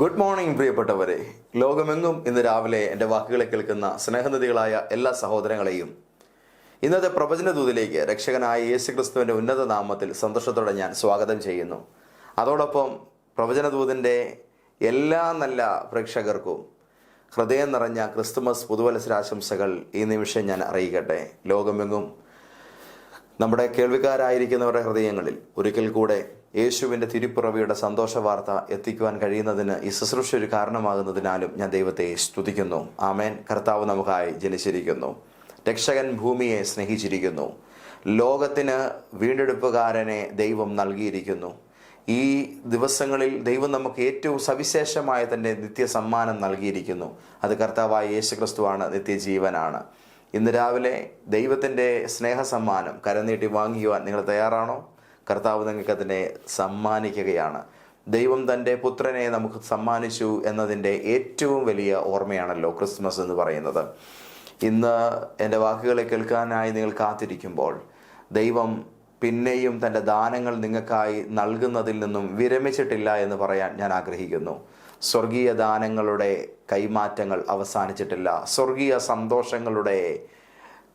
Good morning പ്രിയപ്പെട്ടവരെ. ലോകമെങ്ങും ഇന്ന് രാവിലെ എന്റെ വാക്കുകളെ കേൾക്കുന്ന സ്നേഹനിധികളായ എല്ലാ സഹോദരങ്ങളെയും ഇന്നത്തെ പ്രവചന ദൂതിലേക്ക് രക്ഷകനായ യേശു ക്രിസ്തുവിന്റെ ഉന്നത നാമത്തിൽ സന്തോഷത്തോടെ ഞാൻ സ്വാഗതം ചെയ്യുന്നു. അതോടൊപ്പം പ്രവചന ദൂതിന്റെ എല്ലാ നല്ല പ്രേക്ഷകർക്കും ഹൃദയം നിറഞ്ഞ ക്രിസ്തുമസ് പുതുവത്സരാശംസകൾ ഈ നിമിഷം ഞാൻ അറിയിക്കട്ടെ. ലോകമെങ്ങും നമ്മുടെ കേൾവിക്കാരായിരിക്കുന്നവരുടെ ഹൃദയങ്ങളിൽ ഒരിക്കൽ കൂടെ യേശുവിന്റെ തിരുപ്പിറവിയുടെ സന്തോഷ വാർത്ത എത്തിക്കുവാൻ കഴിയുന്നതിന് ഈ ശുശ്രൂഷ ഒരു കാരണമാകുന്നതിനാലും ഞാൻ ദൈവത്തെ സ്തുതിക്കുന്നു. ആമേൻ. കർത്താവ് നമുക്കായി ജനിച്ചിരിക്കുന്നു. രക്ഷകൻ ഭൂമിയെ സ്നേഹിച്ചിരിക്കുന്നു. ലോകത്തിന് വീണ്ടെടുപ്പുകാരനെ ദൈവം നൽകിയിരിക്കുന്നു. ഈ ദിവസങ്ങളിൽ ദൈവം നമുക്ക് ഏറ്റവും സവിശേഷമായ തന്റെ നിത്യ സമ്മാനം നൽകിയിരിക്കുന്നു. അത് കർത്താവായ യേശു ക്രിസ്തുവാണ് നിത്യജീവനാണ്. ഇന്ന് രാവിലെ ദൈവത്തിന്റെ സ്നേഹസമ്മാനം കരനീട്ടി വാങ്ങിക്കുവാൻ നിങ്ങൾ തയ്യാറാണോ? കർത്താവ് നിങ്ങൾക്ക് അതിനെ സമ്മാനിക്കുകയാണ്. ദൈവം തന്റെ പുത്രനെ നമുക്ക് സമ്മാനിച്ചു എന്നതിന്റെ ഏറ്റവും വലിയ ഓർമ്മയാണല്ലോ ക്രിസ്മസ് എന്ന് പറയുന്നത്. ഇന്ന് എന്റെ വാക്കുകളെ കേൾക്കാനായി നിങ്ങൾ കാത്തിരിക്കുമ്പോൾ ദൈവം പിന്നെയും തന്റെ ദാനങ്ങൾ നിങ്ങൾക്കായി നൽകുന്നതിൽ നിന്നും വിരമിച്ചിട്ടില്ല എന്ന് പറയാൻ ഞാൻ ആഗ്രഹിക്കുന്നു. സ്വർഗീയ ദാനങ്ങളുടെ കൈമാറ്റങ്ങൾ അവസാനിച്ചിട്ടില്ല. സ്വർഗീയ സന്തോഷങ്ങളുടെ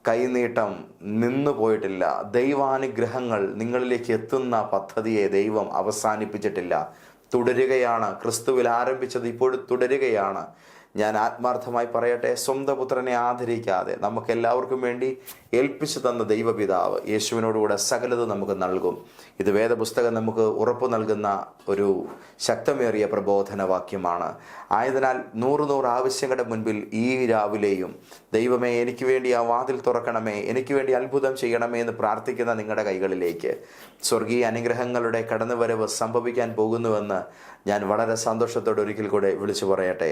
കൈനീട്ടം നിന്നു പോയിട്ടില്ല. ദൈവാനുഗ്രഹങ്ങൾ നിങ്ങളിലേക്ക് എത്തുന്ന പദ്ധതിയെ ദൈവം അവസാനിപ്പിച്ചിട്ടില്ല. തുടരുകയാണ്. ക്രിസ്തുവിൽ ആരംഭിച്ചത് ഇപ്പോഴും തുടരുകയാണ്. ഞാൻ ആത്മാർത്ഥമായി പറയട്ടെ സ്വന്തം പുത്രനെ ആദരിക്കാതെ നമുക്ക് എല്ലാവർക്കും വേണ്ടി ഏൽപ്പിച്ചു തന്ന ദൈവപിതാവ് യേശുവിനോടുകൂടെ സകലത് നമുക്ക് നൽകും. ഇത് വേദപുസ്തകം നമുക്ക് ഉറപ്പ് നൽകുന്ന ഒരു ശക്തമേറിയ പ്രബോധനവാക്യമാണ്. ആയതിനാൽ നൂറ് നൂറ് ആവശ്യങ്ങളുടെ മുൻപിൽ ഈ രാവിലെയും ദൈവമേ എനിക്ക് വേണ്ടി ആ വാതിൽ തുറക്കണമേ എനിക്ക് വേണ്ടി അത്ഭുതം ചെയ്യണമേ എന്ന് പ്രാർത്ഥിക്കുന്ന നിങ്ങളുടെ കൈകളിലേക്ക് സ്വർഗീയ അനുഗ്രഹങ്ങളുടെ കടന്നുവരവ് സംഭവിക്കാൻ പോകുന്നുവെന്ന് ഞാൻ വളരെ സന്തോഷത്തോടെ ഒരിക്കൽ കൂടെ വിളിച്ചു പറയട്ടെ.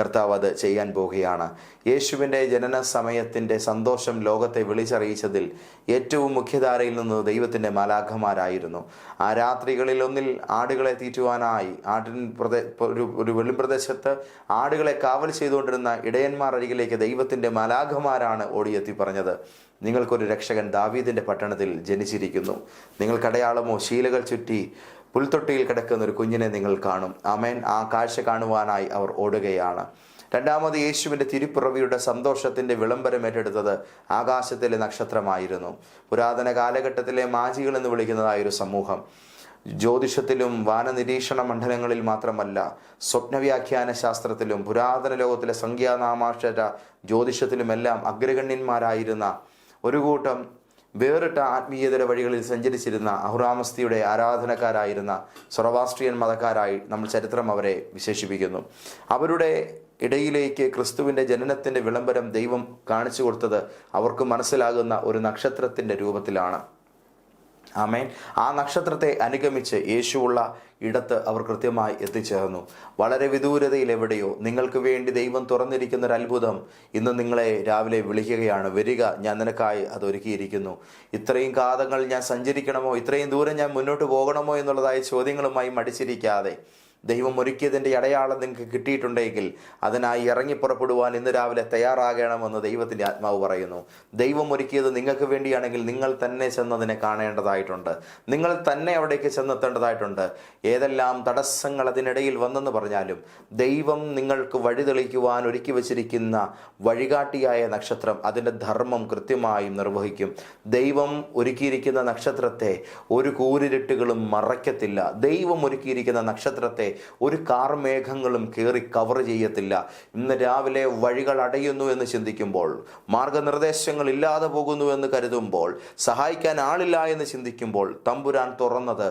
കർത്താവ് അത് ചെയ്യാൻ പോവുകയാണ് യേശുവിന്റെ ജനന സമയത്തിന്റെ സന്തോഷം ലോകത്തെ വിളിച്ചറിയിച്ചതിൽ ഏറ്റവും മുഖ്യധാരയിൽ നിന്ന് ദൈവത്തിന്റെ മാലാഖമാരായിരുന്നു. ആ രാത്രികളിൽ ഒന്നിൽ ആടുകളെ തീറ്റുവാനായി ആട്ടിൻ പ്രദേ ഒരു ഒരു വെളിമ്പ്രദേശത്ത് ആടുകളെ കാവൽ ചെയ്തുകൊണ്ടിരുന്ന ഇടയന്മാർ അരികിലേക്ക് ദൈവത്തിന്റെ മാലാഖമാരാണ് ഓടിയെത്തി പറഞ്ഞത്. നിങ്ങൾക്കൊരു രക്ഷകൻ ദാവീദിന്റെ പട്ടണത്തിൽ ജനിച്ചിരിക്കുന്നു. നിങ്ങൾക്കടയാളമോ ശീലകൾ ചുറ്റി പുൽത്തൊട്ടിയിൽ കിടക്കുന്ന ഒരു കുഞ്ഞിനെ നിങ്ങൾ കാണും. അമേൻ ആ കാഴ്ച കാണുവാനായി അവർ ഓടുകയാണ്. രണ്ടാമത് യേശുവിന്റെ തിരുപ്പിറവിയുടെ സന്തോഷത്തിന്റെ വിളംബരം ഏറ്റെടുത്തത് ആകാശത്തിലെ നക്ഷത്രമായിരുന്നു. പുരാതന കാലഘട്ടത്തിലെ മാജികൾ എന്ന് വിളിക്കുന്നതായ ഒരു സമൂഹം. ജ്യോതിഷത്തിലും വാനനിരീക്ഷണ മണ്ഡലങ്ങളിൽ മാത്രമല്ല സ്വപ്നവ്യാഖ്യാന ശാസ്ത്രത്തിലും പുരാതന ലോകത്തിലെ സംഖ്യാനാമാക്ഷര ജ്യോതിഷത്തിലുമെല്ലാം അഗ്രഗണ്യന്മാരായിരുന്ന ഒരു കൂട്ടം വേറിട്ട ആത്മീയതര വഴികളിൽ സഞ്ചരിച്ചിരുന്ന അഹുറാമസ്തിയുടെ ആരാധനക്കാരായിരുന്ന സൊറവാസ്ട്രിയൻ മതക്കാരായി നമ്മൾ ചരിത്രം അവരെ വിശേഷിപ്പിക്കുന്നു. അവരുടെ ഇടയിലേക്ക് ക്രിസ്തുവിന്റെ ജനനത്തിന്റെ വിളംബരം ദൈവം കാണിച്ചു കൊടുത്തത് അവർക്ക് മനസ്സിലാകുന്ന ഒരു നക്ഷത്രത്തിന്റെ രൂപത്തിലാണ്. ആമേൻ. ആ നക്ഷത്രത്തെ അനുഗമിച്ച് യേശുവുള്ള ഇടത്ത് അവർ കൃത്യമായി എത്തിച്ചേർന്നു. വളരെ വിദൂരതയിൽ എവിടെയോ നിങ്ങൾക്ക് വേണ്ടി ദൈവം തുറന്നിരിക്കുന്ന ഒരു അത്ഭുതം ഇന്ന് നിങ്ങളെ രാവിലെ വിളിക്കുകയാണ്. വരിക ഞാൻ നിനക്കായി അത് ഒരുക്കിയിരിക്കുന്നു. ഇത്രയും കാതങ്ങൾ ഞാൻ സഞ്ചരിക്കണമോ? ഇത്രയും ദൂരം ഞാൻ മുന്നോട്ട് പോകണമോ എന്നുള്ളതായ ചോദ്യങ്ങളുമായി മടിച്ചിരിക്കാതെ ദൈവം ഒരുക്കിയതിന്റെ അടയാളം നിങ്ങൾക്ക് കിട്ടിയിട്ടുണ്ടെങ്കിൽ അതിനായി ഇറങ്ങി പുറപ്പെടുവാൻ ഇന്ന് രാവിലെ തയ്യാറാകണമെന്ന് ദൈവത്തിന്റെ ആത്മാവ് പറയുന്നു. ദൈവം ഒരുക്കിയത് നിങ്ങൾക്ക് വേണ്ടിയാണെങ്കിൽ നിങ്ങൾ തന്നെ ചെന്നതിനെ കാണേണ്ടതായിട്ടുണ്ട്. നിങ്ങൾ തന്നെ അവിടേക്ക് ചെന്നെത്തേണ്ടതായിട്ടുണ്ട്. ഏതെല്ലാം തടസ്സങ്ങൾ അതിനിടയിൽ വന്നെന്ന് പറഞ്ഞാലും ദൈവം നിങ്ങൾക്ക് വഴി തെളിക്കുവാൻ ഒരുക്കി വച്ചിരിക്കുന്ന വഴികാട്ടിയായ നക്ഷത്രം അതിന്റെ ധർമ്മം കൃത്യമായും നിർവഹിക്കും. ദൈവം ഒരുക്കിയിരിക്കുന്ന നക്ഷത്രത്തെ ഒരു കൂരിരുട്ടുകളും മറയ്ക്കത്തില്ല. ദൈവം ഒരുക്കിയിരിക്കുന്ന നക്ഷത്രത്തെ ഒരു കാർ മേഘങ്ങളും കയറി കവർ ചെയ്യത്തില്ല. ഇന്ന് രാവിലെ വഴികൾ അടയുന്നു എന്ന് ചിന്തിക്കുമ്പോൾ മാർഗനിർദ്ദേശങ്ങൾ ഇല്ലാതെ പോകുന്നു എന്ന് കരുതുമ്പോൾ സഹായിക്കാൻ ആളില്ല എന്ന് ചിന്തിക്കുമ്പോൾ തമ്പുരാൻ തുറന്നത്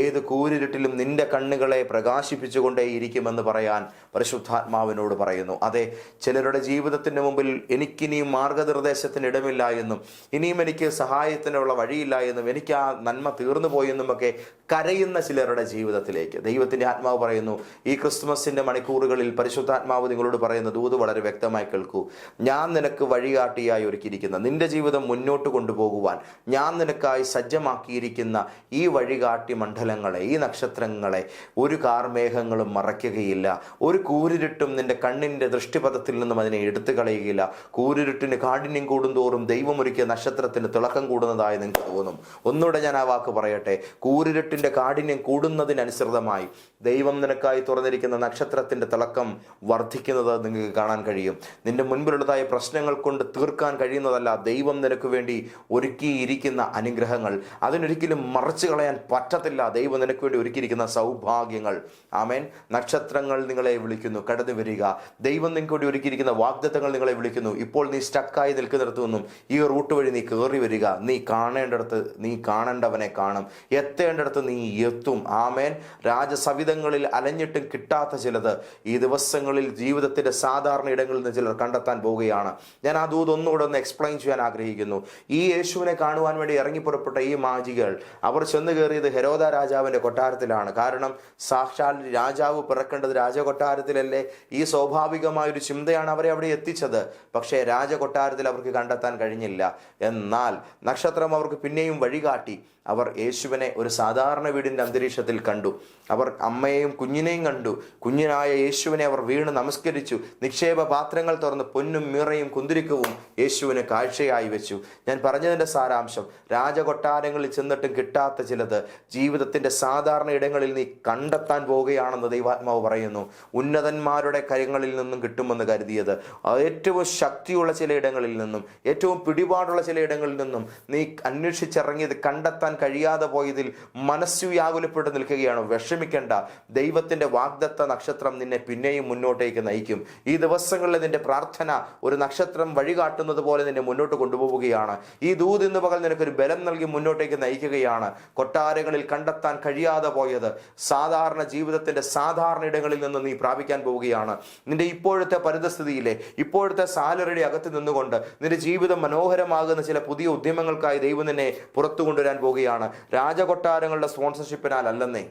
ഏത് കൂരിരുട്ടിലും നിന്റെ കണ്ണുകളെ പ്രകാശിപ്പിച്ചുകൊണ്ടേയിരിക്കുമെന്ന് പറയാൻ പരിശുദ്ധാത്മാവിനോട് പറയുന്നു. അതെ ചിലരുടെ ജീവിതത്തിന് മുമ്പിൽ എനിക്കിനിയും മാർഗനിർദ്ദേശത്തിന് ഇടമില്ല എന്നും ഇനിയും എനിക്ക് സഹായത്തിനുള്ള വഴിയില്ല എന്നും എനിക്ക് ആ നന്മ തീർന്നു പോയെന്നും ഒക്കെ കരയുന്ന ചിലരുടെ ജീവിതത്തിലേക്ക് ദൈവത്തിന്റെ ആത്മാവ് പറയുന്നു. ഈ ക്രിസ്മസിന്റെ മണിക്കൂറുകളിൽ പരിശുദ്ധാത്മാവ് നിങ്ങളോട് പറയുന്ന ദൂത് വളരെ വ്യക്തമായി കേൾക്കൂ. ഞാൻ നിനക്ക് വഴികാട്ടിയായി ഒരുക്കിയിരിക്കുന്ന നിന്റെ ജീവിതം മുന്നോട്ട് കൊണ്ടുപോകുവാൻ ഞാൻ നിനക്കായി സജ്ജമാക്കിയിരിക്കുന്ന ഈ വഴികാട്ടി മണ്ഡലങ്ങളെ ഈ നക്ഷത്രങ്ങളെ ഒരു കാർമേഘങ്ങളും മറയ്ക്കുകയില്ല. ഒരു കൂരിരുട്ടും നിന്റെ കണ്ണിന്റെ ദൃഷ്ടിപഥത്തിൽ നിന്നും അതിനെ എടുത്തു കളയുകയില്ല കൂരിരുട്ടിന് കാഠിന്യം കൂടുന്തോറും ദൈവം ഒരുക്കിയ നക്ഷത്രത്തിന് തിളക്കം കൂടുന്നതായി നിങ്ങൾക്ക് തോന്നും. ഒന്നുകൂടെ ഞാൻ ആ വാക്ക് പറയട്ടെ. കൂരിരുട്ടിന്റെ കാഠിന്യം കൂടുന്നതിനനുസൃതമായി ദൈവം ദൈവം നിനക്കായി തുറന്നിരിക്കുന്ന നക്ഷത്രത്തിന്റെ തിളക്കം വർദ്ധിക്കുന്നത് നിങ്ങൾക്ക് കാണാൻ കഴിയും. നിന്റെ മുൻപിലുള്ളതായ പ്രശ്നങ്ങൾ കൊണ്ട് തീർക്കാൻ കഴിയുന്നതല്ല ദൈവം നിനക്ക് വേണ്ടി ഒരുക്കിയിരിക്കുന്ന അനുഗ്രഹങ്ങൾ. അതിനൊരിക്കലും മറച്ചു കളയാൻ പറ്റത്തില്ല. ദൈവം നിനക്ക് വേണ്ടി ഒരുക്കിയിരിക്കുന്ന സൗഭാഗ്യങ്ങൾ. ആമേൻ. നക്ഷത്രങ്ങൾ നിങ്ങളെ വിളിക്കുന്നു. കടന്നു വരിക. ദൈവം നിങ്ങൾക്ക് വേണ്ടി ഒരുക്കിയിരിക്കുന്ന വാഗ്ദത്തങ്ങൾ നിങ്ങളെ വിളിക്കുന്നു. ഇപ്പോൾ നീ സ്റ്റക്കായി നിൽക്കുന്നിടത്തു നിന്നും ഈ റൂട്ട് വഴി നീ കയറി വരിക. നീ കാണേണ്ടടത്ത് നീ കാണേണ്ടവനെ കാണും. എത്തേണ്ടടത്ത് നീ എത്തും. ആമേൻ. രാജസവിധങ്ങളിൽ അലഞ്ഞിട്ടും കിട്ടാത്ത ചിലത് ഈ ദിവസങ്ങളിൽ ജീവിതത്തിന്റെ സാധാരണ ഇടങ്ങളിൽ നിന്ന് ചിലർ കണ്ടെത്താൻ പോവുകയാണ്. ഞാൻ ആ ദൂത് ഒന്നുകൂടെ ഒന്ന് എക്സ്പ്ലെയിൻ ചെയ്യാൻ ആഗ്രഹിക്കുന്നു. ഈ യേശുവിനെ കാണുവാൻ വേണ്ടി ഇറങ്ങി പുറപ്പെട്ട ഈ മാജികൾ അവർ ചെന്ന് കയറിയത് ഹെരോദ രാജാവിന്റെ കൊട്ടാരത്തിലാണ്. കാരണം സാക്ഷാൽ രാജാവ് പിറക്കേണ്ടത് രാജകൊട്ടാരത്തിലല്ലേ? ഈ സ്വാഭാവികമായ ഒരു ചിന്തയാണ് അവരെ അവിടെ എത്തിച്ചത്. പക്ഷേ രാജകൊട്ടാരത്തിൽ അവർക്ക് കണ്ടെത്താൻ കഴിഞ്ഞില്ല. എന്നാൽ നക്ഷത്രം അവർക്ക് പിന്നെയും വഴികാട്ടി. അവർ യേശുവിനെ ഒരു സാധാരണ വീടിന്റെ അന്തരീക്ഷത്തിൽ കണ്ടു. അവർ അമ്മയെയും കുഞ്ഞിനെയും കണ്ടു. കുഞ്ഞിനായ യേശുവിനെ അവർ വീണ് നമസ്കരിച്ചു. നിക്ഷേപ പാത്രങ്ങൾ തുറന്ന് പൊന്നും മീറയും കുന്തിരിക്കവും യേശുവിന് കാഴ്ചയായി വെച്ചു. ഞാൻ പറഞ്ഞതിന്റെ സാരാംശം രാജകൊട്ടാരങ്ങളിൽ ചെന്നിട്ടും കിട്ടാത്ത ചിലത് ജീവിതത്തിന്റെ സാധാരണ ഇടങ്ങളിൽ നീ കണ്ടെത്താൻ പോവുകയാണെന്ന് ദൈവാത്മാവ് പറയുന്നു. ഉന്നതന്മാരുടെ കാര്യങ്ങളിൽ നിന്നും കിട്ടുമെന്ന് കരുതിയത്. ഏറ്റവും ശക്തിയുള്ള ചില ഇടങ്ങളിൽ നിന്നും ഏറ്റവും പിടിപാടുള്ള ചില ഇടങ്ങളിൽ നിന്നും നീ അന്വേഷിച്ചിറങ്ങിയത് കണ്ടെത്താൻ കഴിയാതെ പോയതിൽ മനസ്സു വ്യാകുലപ്പെട്ട് നിൽക്കുകയാണ്. വിഷമിക്കേണ്ട. ദൈവത്തിന്റെ വാഗ്ദത്ത നക്ഷത്രം നിന്നെ പിന്നെയും മുന്നോട്ടേക്ക് നയിക്കും. ഈ ദിവസങ്ങളിൽ നിന്റെ പ്രാർത്ഥന ഒരു നക്ഷത്രം വഴികാട്ടുന്നത് പോലെ നിന്നെ മുന്നോട്ട് കൊണ്ടുപോവുകയാണ്. ഈ ദൂത് ഇന്ന് പകൽ നിനക്കൊരു ബലം നൽകി മുന്നോട്ടേക്ക് നയിക്കുകയാണ്. കൊട്ടാരങ്ങളിൽ കണ്ടെത്താൻ കഴിയാതെ പോയത് സാധാരണ ജീവിതത്തിന്റെ സാധാരണ ഇടങ്ങളിൽ നിന്ന് നീ പ്രാപിക്കാൻ പോവുകയാണ്. നിന്റെ ഇപ്പോഴത്തെ പരിതസ്ഥിതിയിലെ ഇപ്പോഴത്തെ സാലറിയുടെ അകത്ത് നിന്നുകൊണ്ട് നിന്റെ ജീവിതം മനോഹരമാകുന്ന ചില പുതിയ ഉദ്യമങ്ങൾക്കായി ദൈവം നിന്നെ പുറത്തു കൊണ്ടുവരാൻ പോവുകയാണ് രാജകൊട്ടാരങ്ങളുടെ സ്പോൺസർഷിപ്പിനാൽ അല്ലെന്നേ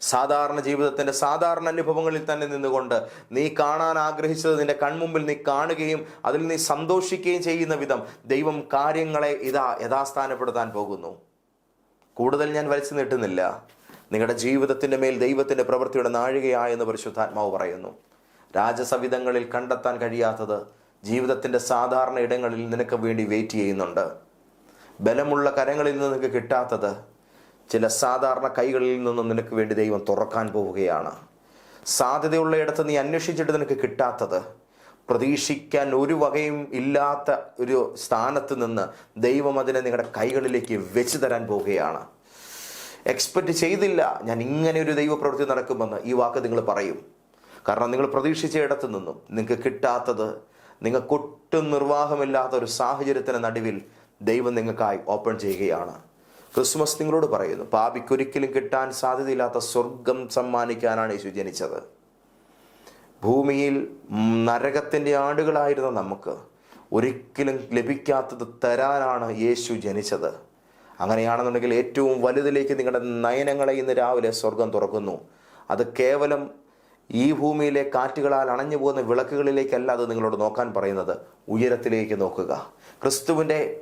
സാധാരണ ജീവിതത്തിന്റെ സാധാരണ അനുഭവങ്ങളിൽ തന്നെ നിന്നുകൊണ്ട് നീ കാണാൻ ആഗ്രഹിച്ചത് നിന്റെ കൺമുമ്പിൽ നീ കാണുകയും അതിൽ നീ സന്തോഷിക്കുകയും ചെയ്യുന്ന വിധം ദൈവം കാര്യങ്ങളെ ഇതാ യഥാസ്ഥാനപ്പെടുത്താൻ പോകുന്നു. കൂടുതൽ ഞാൻ വലിച്ചു നീട്ടുന്നില്ല. നിങ്ങളുടെ ജീവിതത്തിന്റെ മേൽ ദൈവത്തിന്റെ പ്രവൃത്തിയുടെ നാഴികയായെന്ന് പരിശുദ്ധാത്മാവ് പറയുന്നു. രാജസവിധങ്ങളിൽ കണ്ടെത്താൻ കഴിയാത്തത് ജീവിതത്തിന്റെ സാധാരണ ഇടങ്ങളിൽ നിനക്ക് വേണ്ടി വെയിറ്റ് ചെയ്യുന്നുണ്ട്. ബലമുള്ള കരങ്ങളിൽ നിന്ന് നിനക്ക് കിട്ടാത്തത് ചില സാധാരണ കൈകളിൽ നിന്നും നിനക്ക് വേണ്ടി ദൈവം തുറക്കാൻ പോവുകയാണ്. സാധ്യതയുള്ള ഇടത്ത് നീ അന്വേഷിച്ചിട്ട് നിനക്ക് കിട്ടാത്തത്. പ്രതീക്ഷിക്കാൻ ഒരു വകയും ഇല്ലാത്ത ഒരു സ്ഥാനത്ത് നിന്ന് ദൈവം അതിനെ നിങ്ങളുടെ കൈകളിലേക്ക് വെച്ച് തരാൻ പോവുകയാണ്. എക്സ്പെക്റ്റ് ചെയ്തില്ല. ഞാൻ ഇങ്ങനെ ഒരു ദൈവപ്രവൃത്തി നടക്കുമെന്ന് ഈ വാക്ക് നിങ്ങൾ പറയും. കാരണം നിങ്ങൾ പ്രതീക്ഷിച്ച ഇടത്തു നിന്നും നിങ്ങൾക്ക് കിട്ടാത്തത് നിങ്ങൾക്കൊട്ടും നിർവാഹമില്ലാത്ത ഒരു സാഹചര്യത്തിന് നടുവിൽ ദൈവം നിങ്ങൾക്കായി ഓപ്പൺ ചെയ്യുകയാണ്. ക്രിസ്മസ് നിങ്ങളോട് പറയുന്നു പാപിക്കൊരിക്കലും കിട്ടാൻ സാധ്യതയില്ലാത്ത സ്വർഗം സമ്മാനിക്കാനാണ് യേശു ജനിച്ചത്. ഭൂമിയിൽ നരകത്തിന്റെ ആടുകളായിരുന്ന നമുക്ക് ഒരിക്കലും ലഭിക്കാത്തത് തരാനാണ് യേശു ജനിച്ചത്. അങ്ങനെയാണെന്നുണ്ടെങ്കിൽ ഏറ്റവും വലുതിലേക്ക് നിങ്ങളുടെ നയനങ്ങളെ ഇന്ന് രാവിലെ സ്വർഗം തുറക്കുന്നു. അത് കേവലം ഈ ഭൂമിയിലെ കാറ്റുകളാൽ അണഞ്ഞു പോകുന്ന വിളക്കുകളിലേക്കല്ല അത് നിങ്ങളോട് നോക്കാൻ പറയുന്നത്. ഉയരത്തിലേക്ക് നോക്കുക. ക്രിസ്തുവിന്റെ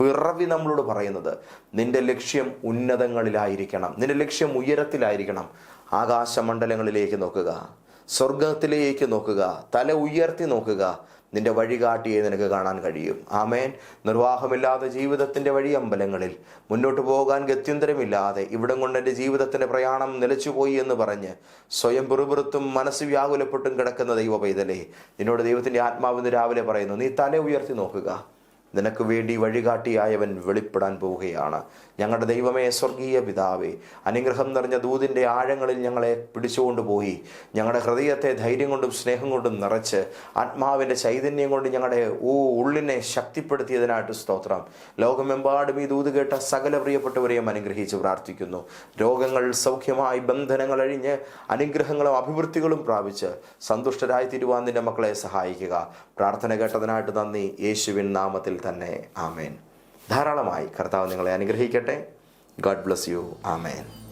പിറവി നമ്മളോട് പറയുന്നത് നിന്റെ ലക്ഷ്യം ഉന്നതങ്ങളിലായിരിക്കണം നിന്റെ ലക്ഷ്യം ഉയരത്തിലായിരിക്കണം. ആകാശമണ്ഡലങ്ങളിലേക്ക് നോക്കുക സ്വർഗത്തിലേക്ക് നോക്കുക തല ഉയർത്തി നോക്കുക നിന്റെ വഴികാട്ടിയെ നിനക്ക് കാണാൻ കഴിയും. ആമേൻ. നിർവാഹമില്ലാത്ത വഴി അമ്പലങ്ങളിൽ. മുന്നോട്ട് പോകാൻ ഗത്യന്തരമില്ലാതെ ഇവിടം കൊണ്ട് എന്റെ ജീവിതത്തിന്റെ പ്രയാണം നിലച്ചുപോയി എന്ന് പറഞ്ഞ് സ്വയം പിറുപിറുത്തും മനസ്സ് വ്യാകുലപ്പെട്ടും കിടക്കുന്ന ദൈവ പൈതലേ നിന്നോട് ദൈവത്തിന്റെ ആത്മാവിന്ന് രാവിലെ പറയുന്നു. നീ തല ഉയർത്തി നോക്കുക. നിനക്ക് വേണ്ടി വഴികാട്ടിയായവൻ വെളിപ്പെടാൻ പോവുകയാണ്. ഞങ്ങളുടെ ദൈവമേ സ്വർഗീയ പിതാവേ അനുഗ്രഹം നിറഞ്ഞ ദൂതിന്റെ ആഴങ്ങളിൽ ഞങ്ങളെ പിടിച്ചുകൊണ്ടുപോയി ഞങ്ങളുടെ ഹൃദയത്തെ ധൈര്യം കൊണ്ടും സ്നേഹം കൊണ്ടും നിറച്ച് ആത്മാവിന്റെ ചൈതന്യം കൊണ്ട് ഞങ്ങളുടെ ഓ ഉള്ളിനെ ശക്തിപ്പെടുത്തിയതിനായിട്ട് സ്തോത്രം. ലോകമെമ്പാടും ഈ ദൂത് കേട്ട സകല പ്രിയപ്പെട്ടവരെയും അനുഗ്രഹിച്ച് പ്രാർത്ഥിക്കുന്നു. രോഗങ്ങൾ സൗഖ്യമായി ബന്ധനങ്ങൾ അഴിഞ്ഞ് അനുഗ്രഹങ്ങളും അഭിവൃദ്ധികളും പ്രാപിച്ച് സന്തുഷ്ടരായി തിരുവാൻ നിന്റെ മക്കളെ സഹായിക്കുക. പ്രാർത്ഥന കേട്ടതിനായിട്ട് നന്ദി. യേശുവിൻ നാമത്തിൽ തന്നെ. ആമേൻ. ധാരാളമായി കർത്താവ് നിങ്ങളെ അനുഗ്രഹിക്കട്ടെ. God bless you. ആമേൻ.